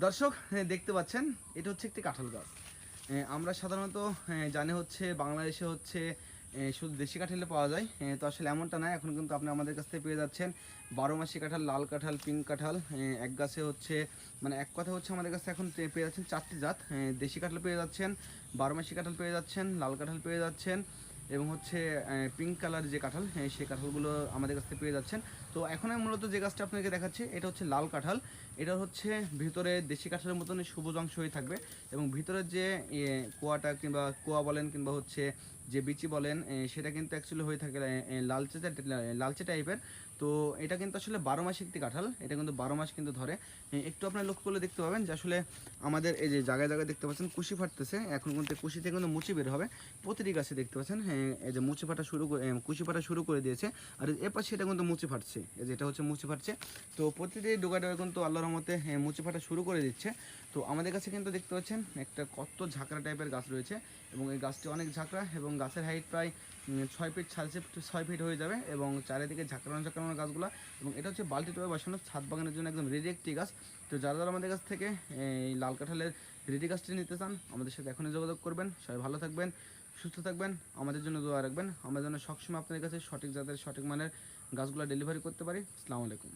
দর্শক হ্যাঁ, দেখতে পাচ্ছেন এটা হচ্ছে একটি কাঁঠাল গাছ। আমরা সাধারণত জানি হচ্ছে বাংলাদেশে হচ্ছে শুধু দেশি কাঁঠালে পাওয়া যায়। তো আসলে এমনটা নয় এখন কিন্তু আপনি আমাদের কাছ থেকে পেয়ে যাচ্ছেন বারো মাসি কাঁঠাল লাল কাঁঠাল পিঙ্ক কাঁঠাল। এক গাছে হচ্ছে মানে এক কথা হচ্ছে আমাদের কাছে এখন পেয়ে যাচ্ছেন চারটি জাত। দেশি কাঁঠাল পেয়ে যাচ্ছেন বারো মাসি কাঁঠাল পেয়ে যাচ্ছেন লাল কাঁঠাল পেয়ে যাচ্ছেন। এবং হচ্ছে পিঙ্ক কালার যে কাঁঠাল হ্যাঁ, সেই কাঁঠালগুলো আমাদের কাছ থেকে পেয়ে যাচ্ছেন। তো এখন আমি মূলত যে গাছটা আপনাকে দেখাচ্ছি এটা হচ্ছে লাল কাঁঠাল। এটা হচ্ছে ভিতরে দেশি কাঁঠালের মতন সবুজ অংশ হয়ে থাকবে এবং ভিতরের যে কোয়াটা কিংবা কোয়া বলেন কিংবা হচ্ছে যে বিচি বলেন সেটা কিন্তু অ্যাকচুয়ালি হয়ে থাকে লালচে লালচে টাইপের। তো এটা কিন্তু আসলে বারো মাসে একটি কাঁঠাল, এটা কিন্তু বারো মাস কিন্তু ধরে। একটু আপনার লক্ষ্য করলে দেখতে পাবেন যে আসলে আমাদের এই যে জায়গায় জায়গায় দেখতে পাচ্ছেন, কুশি ফাটতেছে। এখন কিন্তু কুশি থেকে কিন্তু মুচি বের হবে। প্রতিটি গাছে দেখতে পাচ্ছেন হ্যাঁ এই যে মুচি ফাটা শুরু কুশি ফাটা শুরু করে দিয়েছে। আর এ পাশে এটা কিন্তু মুচি ফাটছে, এই যে এটা হচ্ছে মুচি ফাটছে। তো প্রতিটি ডোকা ডোকা কিন্তু আল্লাহর রহমতে মুচি ফাটা শুরু করে দিচ্ছে। তো আমাদের কাছে কিন্তু দেখতে পাচ্ছেন, একটা কত ঝাঁকড়া টাইপের গাছ রয়েছে। এবং এই গাছটি অনেক ঝাঁকড়া এবং গাছের হাইট প্রায় ছয় ফিট সাড়ে ছয় ফিট ছয় ফিট হয়ে যাবে এবং চারিদিকে ঝাঁকড়ানো ঝাঁকড়ানো গাছগুলো এবং এটা হচ্ছে বালতি টবে বসানো ছাদ বাগানের জন্য একদম রেডি একটি গাছ। তো যারা যারা আমাদের কাছ থেকে এই লাল কাঁঠালের রেডি গাছটি নিতে চান, আমাদের সাথে এখনই যোগাযোগ করবেন। সবাই ভালো থাকবেন, সুস্থ থাকবেন, আমাদের জন্য দোয়া রাখবেন। আমরা যেন সবসময় আপনাদের কাছে সঠিক জাতের, সঠিক মানের গাছগুলো ডেলিভারি করতে পারি। আসসালামু আলাইকুম।